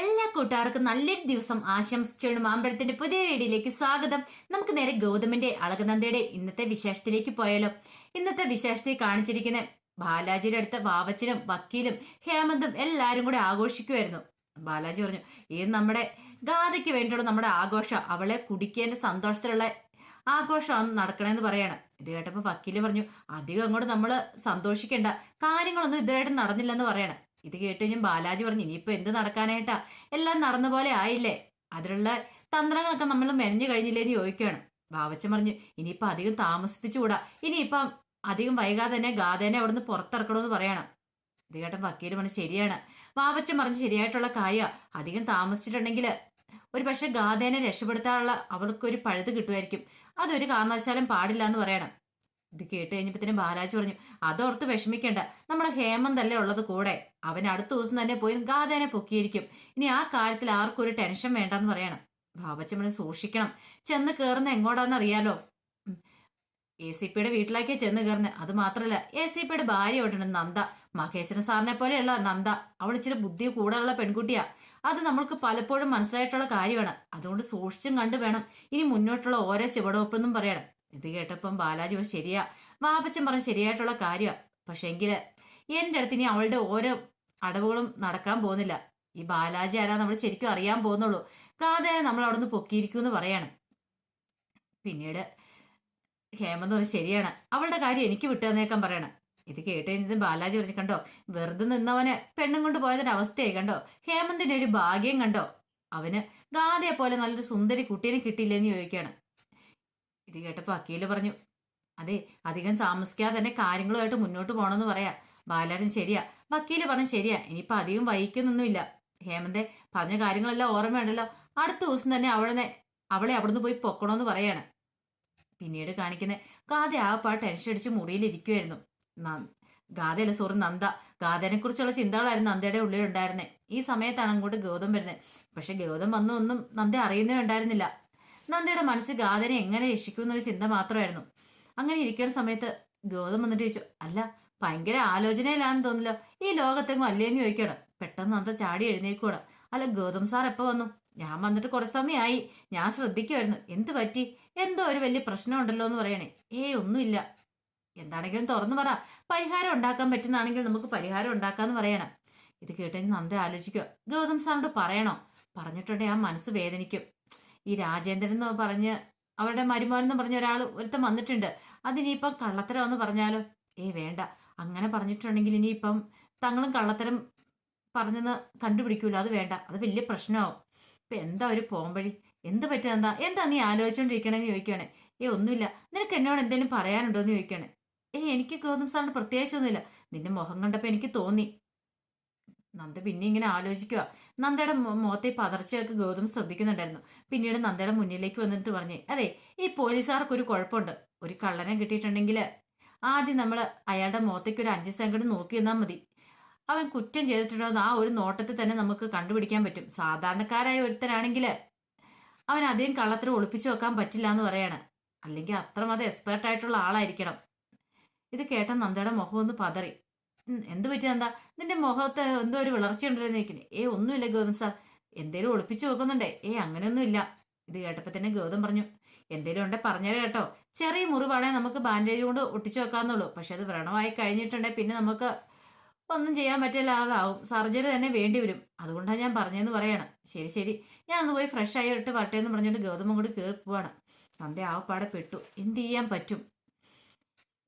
എല്ലാ കൂട്ടുകാർക്കും നല്ലൊരു ദിവസം ആശംസിച്ചാണ് മാമ്പഴത്തിന്റെ പുതിയ വീഡിയോയിലേക്ക് സ്വാഗതം. നമുക്ക് നേരെ ഗൗതമിന്റെ അളകനന്ദയുടെ ഇന്നത്തെ വിശേഷത്തിലേക്ക് പോയാലോ. ഇന്നത്തെ വിശേഷത്തിൽ കാണിച്ചിരിക്കുന്ന ബാലാജിയുടെ അടുത്ത് വാവച്ചനും വക്കീലും ഹേമന്തും എല്ലാരും കൂടെ ആഘോഷിക്കുമായിരുന്നു ബാലാജി പറഞ്ഞു ഇത് നമ്മുടെ ഗാഥയ്ക്ക് വേണ്ടിയുള്ള നമ്മുടെ ആഘോഷം അവളെ കുടിക്കേണ്ട സന്തോഷത്തിലുള്ള ആഘോഷമാണ് നടക്കണമെന്ന് പറയാണ്. ഇത് കേട്ടപ്പോ വക്കീൽ പറഞ്ഞു അധികം അങ്ങോട്ട് നമ്മൾ സന്തോഷിക്കേണ്ട. കാര്യങ്ങളൊന്നും ഇതുവരായിട്ട് നടന്നില്ലെന്ന് പറയണം. ഇത് കേട്ട് ഞാൻ ബാലാജി പറഞ്ഞു ഇനിയിപ്പോ എന്ത് നടക്കാനായിട്ടാ? എല്ലാം നടന്ന പോലെ ആയില്ലേ? അതിലുള്ള തന്ത്രങ്ങളൊക്കെ നമ്മൾ മെനഞ്ഞു കഴിഞ്ഞില്ലേ എന്ന് ചോദിക്കുകയാണ്. ബാവച്ചൻ പറഞ്ഞു ഇനിയിപ്പോ അധികം താമസിപ്പിച്ചുകൂടാ. ഇനിയിപ്പം അധികം വൈകാതെ തന്നെ ഗാഥേനെ അവിടുന്ന് പുറത്തിറക്കണമെന്ന് പറയണം. ഇത് കേട്ട വക്കീൽ പറഞ്ഞു ശരിയാണ്. വാവച്ചൻ പറഞ്ഞ് ശരിയായിട്ടുള്ള കായ അധികം താമസിച്ചിട്ടുണ്ടെങ്കിൽ ഒരു പക്ഷെ ഗാഥേനെ രക്ഷപ്പെടുത്താനുള്ള അവർക്കൊരു പഴുത് കിട്ടുമായിരിക്കും. അതൊരു കാരണവശാലും പാടില്ല എന്ന് പറയണം. ഇത് കേട്ട് കഴിഞ്ഞപ്പോഴത്തേനും ബാലാജി പറഞ്ഞു അതോർത്ത് വിഷമിക്കേണ്ട. നമ്മുടെ ഹേമന്ത് അല്ലേ ഉള്ളത് കൂടെ? അവൻ അടുത്ത ദിവസം തന്നെ പോയി ഗാഥേനെ പൊക്കിയിരിക്കും. ഇനി ആ കാര്യത്തിൽ ആർക്കും ഒരു ടെൻഷൻ വേണ്ടെന്ന് പറയണം. ബാബച്ചമ്മനെ സൂക്ഷിക്കണം. ചെന്ന് കയറുന്ന എങ്ങോട്ടാന്ന് അറിയാലോ. എ സി പിയുടെ വീട്ടിലേക്കേ ചെന്ന് കയറുന്നത് അത് മാത്രമല്ല എ സി പിയുടെ ഭാര്യ ഉണ്ട് നന്ദ. മഹേശ്വരൻ സാറിനെ പോലെയുള്ള നന്ദ. അവൾ ഇച്ചിരി ബുദ്ധി കൂടാനുള്ള പെൺകുട്ടിയാ. അത് നമ്മൾക്ക് പലപ്പോഴും മനസ്സിലായിട്ടുള്ള കാര്യമാണ്. അതുകൊണ്ട് സൂക്ഷിച്ചും കണ്ടു വേണം. ഇനി മുന്നോട്ടുള്ള ഓരോ ചുവടുവെപ്പെന്നും പറയണം. ഇത് കേട്ടപ്പം ബാലാജി പറഞ്ഞു ശരിയാ. വാപ്പച്ചൻ പറഞ്ഞ ശരിയായിട്ടുള്ള കാര്യമാണ് പക്ഷെ എങ്കിൽ എന്റെ അടുത്ത് ഇനി അവളുടെ ഓരോ അടവുകളും നടക്കാൻ പോകുന്നില്ല. ഈ ബാലാജി ആരാ നമ്മൾ ശരിക്കും അറിയാൻ പോകുന്നുള്ളൂ. കാതെ നമ്മൾ അവിടുന്ന് പൊക്കിയിരിക്കുമെന്ന് പറയാണ്. പിന്നീട് ഹേമന്ത് പറഞ്ഞു ശരിയാണ്. അവളുടെ കാര്യം എനിക്ക് വിട്ടു തന്നേക്കാൻ പറയണം. ഇത് കേട്ട് കഴിഞ്ഞത് ബാലാജി പറഞ്ഞു കണ്ടോ വെറുതെ നിന്നവന് പെണ്ണും കൊണ്ട് പോയതിന്റെ അവസ്ഥയായി കണ്ടോ? ഹേമന്തിന്റെ ഒരു ഭാഗ്യം കണ്ടോ? അവന് ഗാഥയെ പോലെ നല്ലൊരു സുന്ദരി കുട്ടീനെ കിട്ടിയില്ലെന്ന് ചോദിക്കുകയാണ്. ഇത് കേട്ടപ്പോൾ അക്കീൽ പറഞ്ഞു അതെ അധികം താമസിക്കാതെ തന്നെ കാര്യങ്ങളുമായിട്ട് മുന്നോട്ട് പോകണമെന്ന് പറയാ. ബാലാരൻ ശരിയാ. വക്കീൽ പറഞ്ഞു ശരിയാ ഇനിയിപ്പോ അധികം വൈകിക്കുന്നൊന്നുമില്ല ഹേമന്തെ പറഞ്ഞ കാര്യങ്ങളെല്ലാം ഓർമ്മയുണ്ടല്ലോ അടുത്ത ദിവസം തന്നെ അവളെ അവളെ അവിടുന്ന് പോയി പൊക്കണമെന്ന് പറയാണ്. പിന്നീട് കാണിക്കുന്നത് ഗാഥ ആ പാ ടെൻഷൻ അടിച്ച് മുറിയിലിരിക്കുമായിരുന്നു ഗാഥയല്ല സോറി നന്ദ. ഗാഥനെ കുറിച്ചുള്ള ചിന്തകളായിരുന്നു നന്ദയുടെ ഉള്ളിലുണ്ടായിരുന്നേ. ഈ സമയത്താണ് അങ്ങോട്ട് ഗൗതം വരുന്നത് പക്ഷെ ഗൗതം വന്നു ഒന്നും നന്ദ അറിയുന്നേ ഉണ്ടായിരുന്നില്ല. നന്ദയുടെ മനസ്സിൽ ഗാഥനെ എങ്ങനെ രക്ഷിക്കുമെന്നൊരു ചിന്ത മാത്രമായിരുന്നു. അങ്ങനെ ഇരിക്കുന്ന സമയത്ത് ഗൗതം വന്നിട്ട് ചോദിച്ചു അല്ല ഭയങ്കര ആലോചനയിലാണെന്ന് തോന്നില്ല ഈ ലോകത്തെങ്ങും അല്ലേന്ന് ചോദിക്കണം പെട്ടെന്ന് നന്ദ ചാടി എഴുന്നേക്കൂടാ അല്ല ഗൗതം സാർ എപ്പോൾ വന്നു? ഞാൻ വന്നിട്ട് കുറെ സമയമായി. ഞാൻ ശ്രദ്ധിക്കുമായിരുന്നു എന്ത് പറ്റി? എന്തോ ഒരു വലിയ പ്രശ്നം ഉണ്ടല്ലോ എന്ന് പറയണേ. ഏയ് ഒന്നുമില്ല. എന്താണെങ്കിലും തുറന്നു പറ. പരിഹാരം ഉണ്ടാക്കാൻ പറ്റുന്നതാണെങ്കിൽ നമുക്ക് പരിഹാരം ഉണ്ടാക്കാന്ന് പറയണം. ഇത് കേട്ടെങ്കിൽ നന്ദ ആലോചിക്കുക. ഗൗതം സാറിനോട് പറയണോ? പറഞ്ഞിട്ടുണ്ടെങ്കിൽ ആ മനസ്സ് വേദനിക്കും. ഈ രാജേന്ദ്രൻ എന്ന് പറഞ്ഞ് അവരുടെ മരുമോൻ എന്ന് പറഞ്ഞ ഒരാൾ ഒരുത്തം വന്നിട്ടുണ്ട്. അതിനിയിപ്പം കള്ളത്തരം എന്ന് പറഞ്ഞാലോ? ഏ വേണ്ട. അങ്ങനെ പറഞ്ഞിട്ടുണ്ടെങ്കിൽ ഇനിയിപ്പം തങ്ങളും കള്ളത്തരം പറഞ്ഞെന്ന് കണ്ടുപിടിക്കൂല? അത് വേണ്ട. അത് വലിയ പ്രശ്നമാവും. ഇപ്പൊ എന്താ ഒരു പോംവഴി? എന്ത് പറ്റുക എന്താ? എന്താ നീ ആലോചിച്ചോണ്ടിരിക്കണേന്ന് ചോദിക്കുകയാണ് ഏ ഒന്നുമില്ല. നിനക്ക് എന്നോട് എന്തെങ്കിലും പറയാനുണ്ടോ എന്ന് ചോദിക്കുകയാണ് ഏ എനിക്ക് ഗൗതം സാറിന് പ്രത്യേകിച്ചൊന്നുമില്ല. നിന്റെ മുഖം കണ്ടപ്പോൾ എനിക്ക് തോന്നി. നന്ദ പിന്നെ ഇങ്ങനെ ആലോചിക്കുക. നന്ദയുടെ മുഖത്തെ പതർച്ചയൊക്കെ ഗൗതം ശ്രദ്ധിക്കുന്നുണ്ടായിരുന്നു. പിന്നീട് നന്ദയുടെ മുന്നിലേക്ക് വന്നിട്ട് പറഞ്ഞു അതെ ഈ പോലീസുകാർക്ക് ഒരു കുഴപ്പമുണ്ട്. ഒരു കള്ളനെ കിട്ടിയിട്ടുണ്ടെങ്കിൽ ആദ്യം നമ്മൾ അയാളുടെ മുഖത്തേക്ക് ഒരു അഞ്ച് സെക്കൻഡ് നോക്കി നിന്നാൽ മതി. അവൻ കുറ്റം ചെയ്തിട്ടുണ്ടോ ആ ഒരു നോട്ടത്തിൽ തന്നെ നമുക്ക് കണ്ടുപിടിക്കാൻ പറ്റും. സാധാരണക്കാരായ ഒരുത്തനാണെങ്കിൽ അവൻ അധികം കള്ളത്തിൽ ഒളിപ്പിച്ചു വെക്കാൻ പറ്റില്ല എന്ന് പറയാണ്. അല്ലെങ്കിൽ അത്രമത് എക്സ്പേർട്ട് ആയിട്ടുള്ള ആളായിരിക്കണം. ഇത് കേട്ട നന്ദയുടെ മുഖം ഒന്ന് പതറി. എന്ത് പറ്റിയ എന്താ? നിന്റെ മുഖത്ത് എന്തോ ഒരു വിളർച്ച നിൽക്കണേ ഏ ഒന്നുമില്ല ഗൗതം സാർ. എന്തേലും ഒളിപ്പിച്ചു വെക്കുന്നുണ്ടേ ഏ അങ്ങനെയൊന്നും ഇല്ല ഇത് കേട്ടപ്പോ തന്നെ ഗൗതം പറഞ്ഞു എന്തേലും ഉണ്ടെ പറഞ്ഞാലേ കേട്ടോ. ചെറിയ മുറിവാണെങ്കിൽ നമുക്ക് ബാൻഡേജ് കൊണ്ട് ഒട്ടിച്ചു വെക്കാന്നുള്ളൂ. പക്ഷെ അത് വ്രണമായി കഴിഞ്ഞിട്ടുണ്ടെങ്കിൽ പിന്നെ നമുക്ക് ഒന്നും ചെയ്യാൻ പറ്റില്ലാതാവും. സർജറി തന്നെ വേണ്ടി വരും. അതുകൊണ്ടാണ് ഞാൻ പറഞ്ഞതെന്ന് പറയണം. ശരി ശരി. ഞാൻ ഒന്ന് പോയി ഫ്രഷ് ആയി ഇട്ട് വരട്ടെ എന്ന് പറഞ്ഞുകൊണ്ട് ഗൗതം അങ്ങോട്ട് കയറി പോവാണ്. തന്റെ ആവപ്പാടെ പെട്ടു. എന്ത് ചെയ്യാൻ പറ്റും?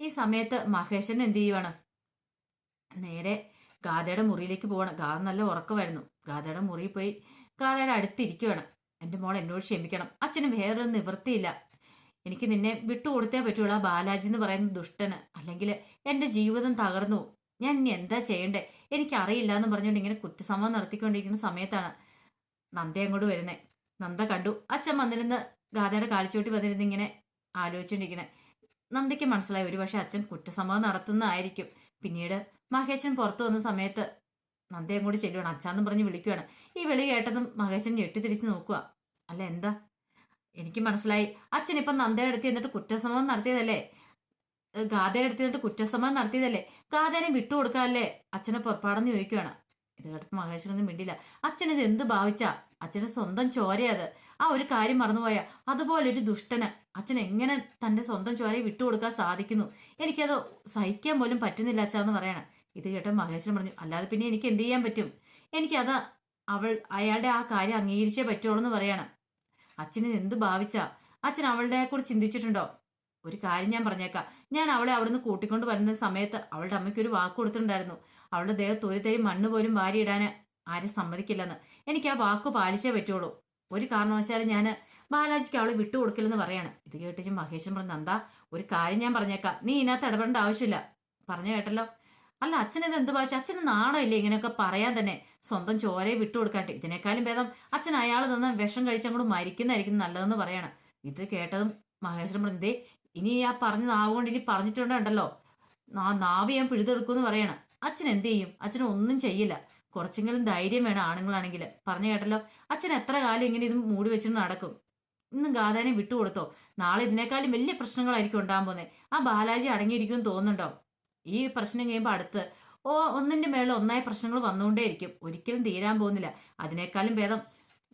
ഈ സമയത്ത് മഹേഷൻ എന്ത് ചെയ്യുവാണ്? നേരെ ഗാഥയുടെ മുറിയിലേക്ക് പോകണം ഗാഥ നല്ല ഉറക്കമായിരുന്നു. ഗാഥയുടെ മുറിയിൽ പോയി ഗാഥയുടെ അടുത്തിരിക്കുവാണ്. എന്റെ മോൾ എന്നോട് ക്ഷമിക്കണം. അച്ഛന് വേറൊരു നിവൃത്തിയില്ല. എനിക്ക് നിന്നെ വിട്ടുകൊടുത്തേ പറ്റുള്ളൂ ബാലാജി എന്ന് പറയുന്ന ദുഷ്ടന്. അല്ലെങ്കിൽ എന്റെ ജീവിതം തകർന്നു. ഞാൻ ഇനി എന്താ ചെയ്യണ്ടേ? എനിക്കറിയില്ല എന്ന് പറഞ്ഞുകൊണ്ട് ഇങ്ങനെ കുറ്റസമ്മതം നടത്തിക്കൊണ്ടിരിക്കുന്ന സമയത്താണ് നന്ദ അങ്ങോട്ട് വരുന്നത് നന്ദ കണ്ടു. അച്ഛൻ വന്നിരുന്ന് ഗാഥയുടെ കാലിച്ചോട്ടി വന്നിരുന്ന് ഇങ്ങനെ ആലോചിച്ചുകൊണ്ടിരിക്കണേ നന്ദയ്ക്ക് മനസ്സിലായി. ഒരു പക്ഷേ അച്ഛൻ കുറ്റസമ്മതം നടത്തുന്നതായിരിക്കും. പിന്നീട് മഹേശൻ പുറത്തു വന്ന സമയത്ത് നന്ദയും കൂടി ചെല്ലുവാണ്. അച്ഛാന്നും പറഞ്ഞ് വിളിക്കുവാണ്. ഈ വിളി കേട്ടതും മഹേശൻ ഞെട്ടിത്തിരിച്ച് നോക്കുക അല്ല എന്താ? എനിക്ക് മനസ്സിലായി. അച്ഛൻ ഇപ്പം നന്ദയുടെ അടുത്ത് എന്നിട്ട് കുറ്റസമ്മതം നടത്തിയതല്ലേ? ഗാഥയുടെ അടുത്ത് എന്നിട്ട് കുറ്റസമ്മതം നടത്തിയതല്ലേ? ഗാഥേനെ വിട്ടുകൊടുക്കാനല്ലേ അച്ഛനെ പുറപ്പാടെന്ന് ചോദിക്കുകയാണ് ഇത് കേട്ടപ്പോൾ മഹേശ്വരൊന്നും മിണ്ടില്ല അച്ഛനിത് എന്ത് ഭാവിച്ചാ? അച്ഛന് സ്വന്തം ചോരയത് ആ ഒരു കാര്യം മറന്നുപോയ. അതുപോലെ ഒരു ദുഷ്ടന് അച്ഛൻ എങ്ങനെ തന്റെ സ്വന്തം ചോരയെ വിട്ടുകൊടുക്കാൻ സാധിക്കുന്നു? എനിക്കത് സഹിക്കാൻ പോലും പറ്റുന്നില്ല അച്ഛാന്ന് പറയണം. ഇത് കേട്ട മഹേശ്വരൻ പറഞ്ഞു അല്ലാതെ പിന്നെ എനിക്ക് എന്ത് ചെയ്യാൻ പറ്റും? എനിക്കത് അവൾ അയാളുടെ ആ കാര്യം അംഗീകരിച്ചേ പറ്റുള്ളൂ എന്ന് പറയണം. അച്ഛന് എന്ത് ഭാവിച്ചാ? അച്ഛൻ അവളുടെ കുറിച്ച് ചിന്തിച്ചിട്ടുണ്ടോ? ഒരു കാര്യം ഞാൻ പറഞ്ഞേക്കാം. ഞാൻ അവളെ അവിടുന്ന് കൂട്ടിക്കൊണ്ട് വരുന്ന സമയത്ത് അവളുടെ അമ്മയ്ക്ക് ഒരു വാക്ക് കൊടുത്തിട്ടുണ്ടായിരുന്നു. അവളുടെ ദേഹത്ത് ഒരു തരി മണ്ണ് പോലും വാരിയിടാൻ ആരും സമ്മതിക്കില്ലെന്ന്. എനിക്ക് ആ വാക്ക് പാലിച്ചേ പറ്റുള്ളൂ ഒരു കാരണവശാലും ഞാൻ ബാലാജിക്ക് അവളെ വിട്ടുകൊടുക്കില്ലെന്ന് പറയാണ്. ഇത് കേട്ടിട്ട് മഹേശൻ പറഞ്ഞു എന്താ ഒരു കാര്യം ഞാൻ പറഞ്ഞേക്കാം. നീ ഇതിനകത്ത് ഇടപെടേണ്ട ആവശ്യമില്ല. പറഞ്ഞു കേട്ടല്ലോ. അല്ല അച്ഛൻ ഇത് എന്ത് വായിച്ചു? അച്ഛന് നാണമില്ലേ ഇങ്ങനെയൊക്കെ പറയാൻ തന്നെ? സ്വന്തം ചോരയെ വിട്ടുകൊടുക്കാട്ടെ ഇതിനേക്കാളും ഭേദം അച്ഛൻ അയാൾ തന്ന വിഷം കഴിച്ചങ്ങോട്ട് മരിക്കുന്നതായിരിക്കും നല്ലതെന്ന് പറയണം. ഇത് കേട്ടതും മഹേശ്വരൻ പറഞ്ഞു ദേ ഇനി ആ നാവുകൊണ്ട് ഇനി പറഞ്ഞിട്ടുണ്ടല്ലോ ആ നാവ് ഞാൻ പിഴുതെടുക്കുമെന്ന് പറയണം. അച്ഛൻ എന്ത് ചെയ്യും? അച്ഛൻ ഒന്നും ചെയ്യില്ല. കുറച്ചെങ്കിലും ധൈര്യം വേണം ആണുങ്ങളാണെങ്കിൽ. പറഞ്ഞു കേട്ടല്ലോ? അച്ഛൻ എത്ര കാലം ഇങ്ങനെ ഇത് മൂടി വെച്ചിട്ട് നടക്കും? ഇന്നും ഗാഥാനെ വിട്ടുകൊടുത്തോ? നാളെ ഇതിനേക്കാളും വലിയ പ്രശ്നങ്ങളായിരിക്കും ഉണ്ടാകാൻ പോകുന്നത്. ആ ബാലാജി അടങ്ങിയിരിക്കും തോന്നുന്നുണ്ടോ? ഈ പ്രശ്നം കഴിയുമ്പോൾ അടുത്ത് ഓ ഒന്നിന്റെ മേളിൽ ഒന്നായ പ്രശ്നങ്ങൾ വന്നുകൊണ്ടേയിരിക്കും. ഒരിക്കലും തീരാൻ പോകുന്നില്ല. അതിനേക്കാളും ഭേദം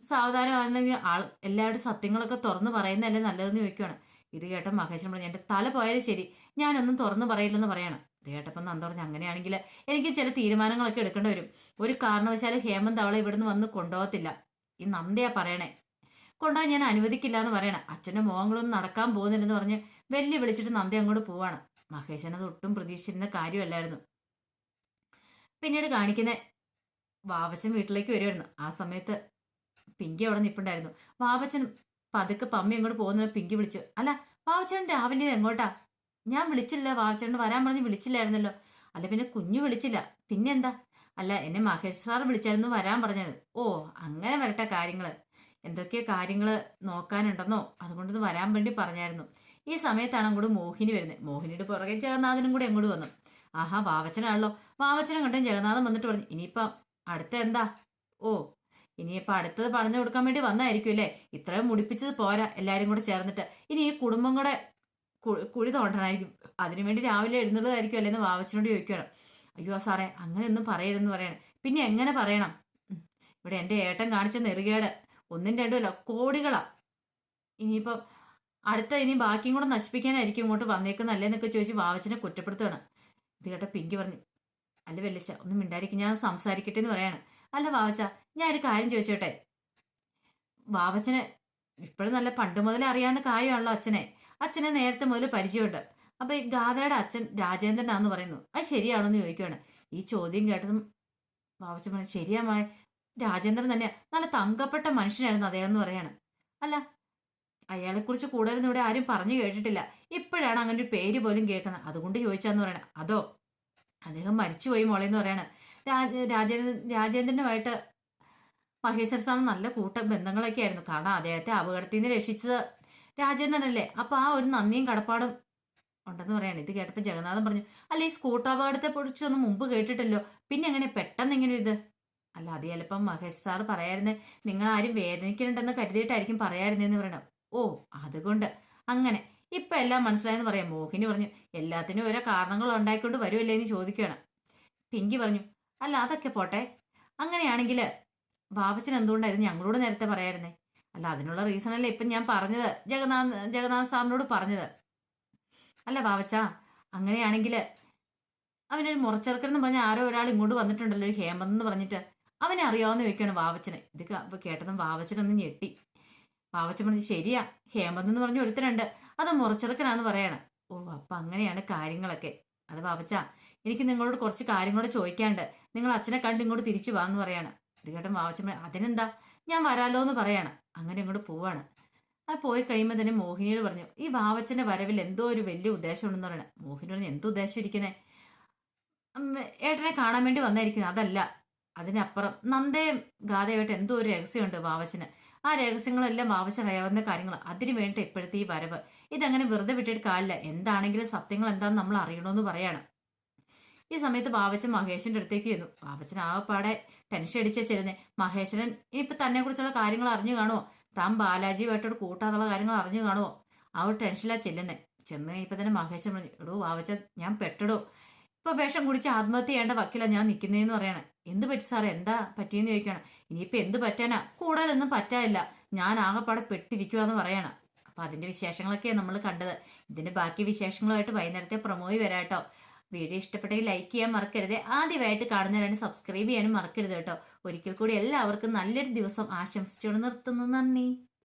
സാവധാനമാണെങ്കിൽ ആൾ എല്ലാവരുടെ സത്യങ്ങളൊക്കെ തുറന്നു പറയുന്നതല്ലേ നല്ലതെന്ന് ചോദിക്കുകയാണ് ഇത് കേട്ട മഹേശൻ പറഞ്ഞു എന്റെ തല പോയാലും ശരി. ഞാനൊന്നും തുറന്നു പറയില്ലെന്ന് പറയണം. ഇത് കേട്ടപ്പം നന്ദ പറഞ്ഞു അങ്ങനെയാണെങ്കിൽ എനിക്ക് ചില തീരുമാനങ്ങളൊക്കെ എടുക്കേണ്ടി വരും. ഒരു കാരണവശാലും ഹേമന്ത് അവളെ ഇവിടുന്ന് വന്ന് കൊണ്ടുപോകത്തില്ല. ഈ നന്ദയാ പറയണേ. കൊണ്ടുപോകാൻ ഞാൻ അനുവദിക്കില്ല എന്ന് പറയണം. അച്ഛന്റെ മോഹങ്ങളൊന്നും നടക്കാൻ പോകുന്നില്ലെന്ന് പറഞ്ഞ് വെല്ലു വിളിച്ചിട്ട് നന്ദി അങ്ങോട്ട് പോവാണ്. മഹേശൻ അത് ഒട്ടും പ്രതീക്ഷിച്ചിരുന്ന കാര്യമല്ലായിരുന്നു. പിന്നീട് കാണിക്കുന്ന വാവച്ചൻ വീട്ടിലേക്ക് വരുമായിരുന്നു ആ സമയത്ത് പിങ്കി അവിടെ നിപ്പുണ്ടായിരുന്നു. വാവച്ചൻ പതുക്കെ പമ്മി അങ്ങോട്ട് പോകുന്ന പിങ്കി വിളിച്ചു. അല്ല വാവച്ചൻ രാവിലെ എങ്ങോട്ടാ? ഞാൻ വിളിച്ചില്ല. വാവച്ചേട്ടൻ വരാൻ പറഞ്ഞ് വിളിച്ചില്ലായിരുന്നല്ലോ. അല്ല പിന്നെ കുഞ്ഞു വിളിച്ചില്ല. പിന്നെന്താ? അല്ല എന്നെ മഹേഷ് സാർ വിളിച്ചായിരുന്നു വരാൻ പറഞ്ഞത്. ഓ അങ്ങനെ വരട്ടെ കാര്യങ്ങൾ. എന്തൊക്കെയോ കാര്യങ്ങൾ നോക്കാനുണ്ടെന്നോ? അതുകൊണ്ടൊന്ന് വരാൻ വേണ്ടി പറഞ്ഞായിരുന്നു. ഈ സമയത്താണ് അങ്ങോട്ട് മോഹിനി വരുന്നത്. മോഹിനിയുടെ പുറകെ ജഗന്നാഥനും കൂടെ അങ്ങോട്ട് വന്നു. ആഹാ വാവച്ചനാണല്ലോ. വാവച്ചനെ കണ്ടും ജഗന്നാഥൻ വന്നിട്ട് പറഞ്ഞു ഇനിയിപ്പം അടുത്ത എന്താ? ഓ ഇനിയിപ്പോൾ അടുത്തത് പറഞ്ഞു കൊടുക്കാൻ വേണ്ടി വന്നായിരിക്കും അല്ലേ? ഇത്രയും മുടിപ്പിച്ചത് പോരാ എല്ലാവരും കൂടെ ചേർന്നിട്ട്. ഇനി ഈ കുടുംബം കൂടെ കുഴി തോണ്ടണമായിരിക്കും അതിനുവേണ്ടി രാവിലെ എഴുന്നള്ളതായിരിക്കും അല്ലേന്ന് വാവച്ചനോട് ചോദിക്കണം അയ്യോ സാറേ അങ്ങനെയൊന്നും പറയരുതെന്ന് പറയണം. പിന്നെ എങ്ങനെ പറയണം? ഇവിടെ എന്റെ ഏട്ടൻ കാണിച്ച നെറുകേട് ഒന്നും രണ്ടുമല്ല കോടികളാ. ഇനിയിപ്പം അടുത്ത ഇനി ബാക്കിയും കൂടെ നശിപ്പിക്കാനായിരിക്കും ഇങ്ങോട്ട് വന്നേക്കുന്നല്ലേന്നൊക്കെ ചോദിച്ച് വാവച്ചനെ കുറ്റപ്പെടുത്തുകയാണ് ഇത് കേട്ട പിങ്കി പറഞ്ഞു അല്ല വെല്ലിച്ച ഒന്നും മിണ്ടായിരിക്കും ഞാൻ സംസാരിക്കട്ടെ എന്ന് പറയാണ്. അല്ല വാവച്ച ഞാൻ ഒരു കാര്യം ചോദിച്ചോട്ടെ? വാവച്ചനെ ഇപ്പോഴും നല്ല പണ്ട് മുതലേ അറിയാവുന്ന കാര്യമാണല്ലോ അച്ഛനെ. അച്ഛനെ നേരത്തെ മുതൽ പരിചയമുണ്ട്. അപ്പൊ ഈ ഗാഥയുടെ അച്ഛൻ രാജേന്ദ്രനാന്ന് പറയുന്നു. അത് ശരിയാണോ എന്ന് ചോദിക്കുകയാണ് ഈ ചോദ്യം കേട്ടതും വാവച്ചൻ പറഞ്ഞു ശരിയാമായ രാജേന്ദ്രൻ തന്നെയാ. നല്ല തങ്കപ്പെട്ട മനുഷ്യനായിരുന്നു അദ്ദേഹം എന്ന് പറയാണ്. അല്ല അയാളെക്കുറിച്ച് കൂടുതലൊന്നും ഇവിടെ ആരും പറഞ്ഞു കേട്ടിട്ടില്ല. ഇപ്പോഴാണ് അങ്ങനെ ഒരു പേര് പോലും കേൾക്കുന്നത്. അതുകൊണ്ട് ചോദിച്ചാന്ന് പറയണേ. അതോ? അദ്ദേഹം മരിച്ചുപോയി മോളെന്ന് പറയണേ. രാജേന്ദ്ര രാജേന്ദ്രനുമായിട്ട് മഹേശ്വർ സ്വാമി നല്ല കൂട്ട ബന്ധങ്ങളൊക്കെ ആയിരുന്നു. കാരണം അദ്ദേഹത്തെ അപകടത്തിൽ നിന്ന് രക്ഷിച്ചത് രാജേന്ദ്രനല്ലേ. അപ്പൊ ആ ഒരു നന്ദിയും കടപ്പാടും ഉണ്ടെന്ന് പറയാണ്. ഇത് കേട്ടപ്പോൾ ജഗന്നാഥൻ പറഞ്ഞു അല്ല ഈ സ്കൂട്ടർ അപകടത്തെ കുറിച്ചൊന്നും മുമ്പ് കേട്ടിട്ടല്ലോ. പിന്നെ എങ്ങനെ പെട്ടെന്ന് ഇങ്ങനെ ഇത്? അല്ല അത് ചിലപ്പം മഹേഷ് സാർ പറയായിരുന്നേ നിങ്ങൾ ആരും വേദനിക്കുന്നുണ്ടെന്ന് കരുതിയിട്ടായിരിക്കും പറയായിരുന്നേന്ന് പറയണം. ഓ അതുകൊണ്ട്. അങ്ങനെ. ഇപ്പൊ എല്ലാം മനസ്സിലായെന്ന് പറയാം. മോഹിനി പറഞ്ഞു എല്ലാത്തിനും ഓരോ കാരണങ്ങൾ ഉണ്ടായിക്കൊണ്ട് വരുമല്ലേ എന്ന് ചോദിക്കുകയാണ്. പിങ്കി പറഞ്ഞു അല്ല അതൊക്കെ പോട്ടെ. അങ്ങനെയാണെങ്കിൽ വാവച്ചൻ എന്തുകൊണ്ടായിരുന്നു ഞങ്ങളോട് നേരത്തെ പറയായിരുന്നേ? അല്ല അതിനുള്ള റീസൺ അല്ലേ ഇപ്പം ഞാൻ പറഞ്ഞത്. ജഗന്നാഥ് ജഗന്നാഥ് സാറിനോട് പറഞ്ഞത്. അല്ല വാവച്ച അങ്ങനെയാണെങ്കിൽ അവനൊരു മുറച്ചെറുക്കൻ പറഞ്ഞ ആരോ ഒരാൾ ഇങ്ങോട്ട് വന്നിട്ടുണ്ടല്ലോ ഒരു ഹേമന്ത് എന്ന് പറഞ്ഞിട്ട്. അവനെ അറിയാവുന്ന ചോദിക്കുകയാണ് വാവച്ചനെ. ഇത് കേട്ടതും വാവച്ചനൊന്ന് ഞെട്ടി. വാവച്ചൻ പറഞ്ഞു ശരിയാ. ഹേമന്ത് എന്ന് പറഞ്ഞ ഒരുത്തനുണ്ട്. അത് മുറിച്ചെടുക്കനാന്ന് പറയണം. ഓ അപ്പൊ അങ്ങനെയാണ് കാര്യങ്ങളൊക്കെ. അത് വാവച്ച എനിക്ക് നിങ്ങളോട് കുറച്ച് കാര്യങ്ങളോട് ചോദിക്കാണ്ട് നിങ്ങൾ അച്ഛനെ കണ്ട് ഇങ്ങോട്ട് തിരിച്ചു വാന്ന് പറയാണ്. ഇത് കേട്ടോ വാവച്ചൻ അതിനെന്താ? ഞാൻ വരാലോ എന്ന് പറയാണ്. അങ്ങനെ ഇങ്ങോട്ട് പോവാണ്. ആ പോയി കഴിയുമ്പോൾ തന്നെ മോഹിനിയോട് പറഞ്ഞു ഈ വാവച്ചന്റെ വരവിൽ എന്തോ ഒരു വലിയ ഉദ്ദേശം ഉണ്ടെന്ന് പറയണം. മോഹിനി പറഞ്ഞു എന്ത് ഉദ്ദേശം ഇരിക്കുന്നേ? ഏട്ടനെ കാണാൻ വേണ്ടി വന്നായിരിക്കുന്നു. അതല്ല അതിനപ്പുറം നന്ദയും ഗാഥയുമായിട്ട് എന്തോ ഒരു രഹസ്യമുണ്ട് വാവച്ചന്. ആ രഹസ്യങ്ങളെല്ലാം അറിയാവുന്ന കാര്യങ്ങൾ അതിനു വേണ്ടി ഇപ്പോഴത്തെ ഈ വരവ്. ഇതങ്ങനെ വെറുതെ വിട്ടിട്ട് കാലില്ല എന്താണെങ്കിലും സത്യങ്ങൾ എന്താണെന്ന് നമ്മൾ അറിയണമെന്ന് പറയാണ്. ഈ സമയത്ത് ബാവച്ചൻ മഹേഷിന്റെ അടുത്തേക്ക് ചെന്നു. ബാവച്ചൻ ആകെപ്പാടെ ടെൻഷൻ അടിച്ചേ ചെല്ലുന്നേ. മഹേശ്വരൻ ഇനിയിപ്പൊ തന്നെ കുറിച്ചുള്ള കാര്യങ്ങൾ അറിഞ്ഞു കാണുമോ താൻ ബാലാജിയുമായിട്ടൊരു കൂട്ടാന്നുള്ള കാര്യങ്ങൾ അറിഞ്ഞു കാണുമോ ആ ഒരു ടെൻഷനിലാ ചെല്ലുന്നേ. ചെന്ന് കഴിഞ്ഞപ്പോൾ തന്നെ മഹേശ്വരൻ പറഞ്ഞു എടോ ബാവച്ചൻ ഞാൻ പെട്ടിടോ. ഇപ്പൊ വിഷം കുടിച്ച് ആത്മഹത്യ ചെയ്യേണ്ട വക്കില ഞാൻ നിൽക്കുന്നതെന്ന് പറയണേ. എന്ത് പറ്റി സാർ എന്താ പറ്റിയെന്ന് ചോദിക്കണം ഇനിയിപ്പോ എന്ത് പറ്റാനാ? കൂടുതലൊന്നും പറ്റാനില്ല. ഞാൻ ആകെപ്പാടെ പെട്ടിരിക്കുവാന്ന് പറയണം. അപ്പൊ അതിന്റെ വിശേഷങ്ങളൊക്കെയാണ് നമ്മൾ കണ്ടത്. ഇതിന്റെ ബാക്കി വിശേഷങ്ങളുമായിട്ട് വൈകുന്നേരത്തെ പ്രൊമോയി വരാട്ടോ. വീഡിയോ ഇഷ്ടപ്പെട്ടെങ്കിൽ ലൈക്ക് ചെയ്യാൻ മറക്കരുത്. ആദ്യമായിട്ട് കാണുന്നവരാണ് സബ്സ്ക്രൈബ് ചെയ്യാനും മറക്കരുത് കേട്ടോ. ഒരിക്കൽ കൂടി എല്ലാവർക്കും നല്ലൊരു ദിവസം ആശംസിച്ചുകൊണ്ട് നിർത്തുന്നു. നന്ദി.